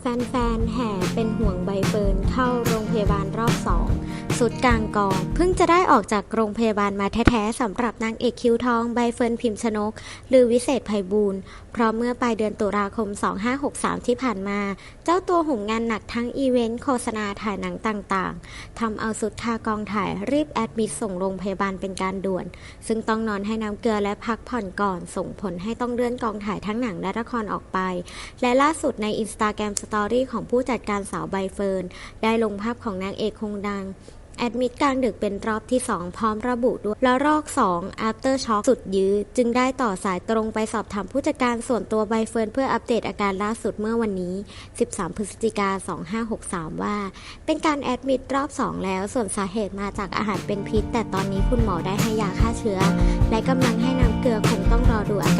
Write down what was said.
แฟนๆ แห่เป็นห่วงใบเฟิร์นเข้าโรงพยาบาลรอบสอง สุดกลางกอง เพิ่งจะได้ออกจากโรงพยาบาลมาแท้ๆสำหรับนางเอกคิวทองใบเฟิร์นพิมพ์ชนก หรือวิเศษไพบูลย์เพราะเมื่อปลายเดือนตุลาคม 2563 ที่ผ่านมา เจ้าตัวหุ่มงานหนักทั้งอีเวนต์โฆษณาถ่ายหนังต่างๆทำเอาสุดคากองถ่ายรีบแอดมิดส่งโรงพยาบาลเป็นการด่วน ซึ่งต้องนอนให้น้ำเกลือและพักผ่อนก่อน ส่งผลให้ต้องเลื่อนกองถ่ายทั้งหนังและละครออกไป และล่าสุดในอินสตาแกรมสตอรี่ของผู้จัดการสาวใบเฟิร์นได้ลงภาพของนางเอกคงดัง แอดมิดกลางดึกเป็นรอบที่ 2 พร้อมระบุด้วยแล้วรอก 2 after shock สุดยื้อ จึงได้ต่อสายตรงไปสอบถามผู้จัดการส่วนตัวใบเฟิร์นเพื่ออัปเดตอาการล่าสุดเมื่อวันนี้ 13 พฤศจิกา 2563 ว่า เป็นการแอดมิดรอบ 2 แล้วส่วนสาเหตุมาจากอาหารเป็นพิษ แต่ตอนนี้คุณหมอได้ให้ยาฆ่าเชื้อ และกำลังให้น้ำเกลือคงต้องรอดูอาการ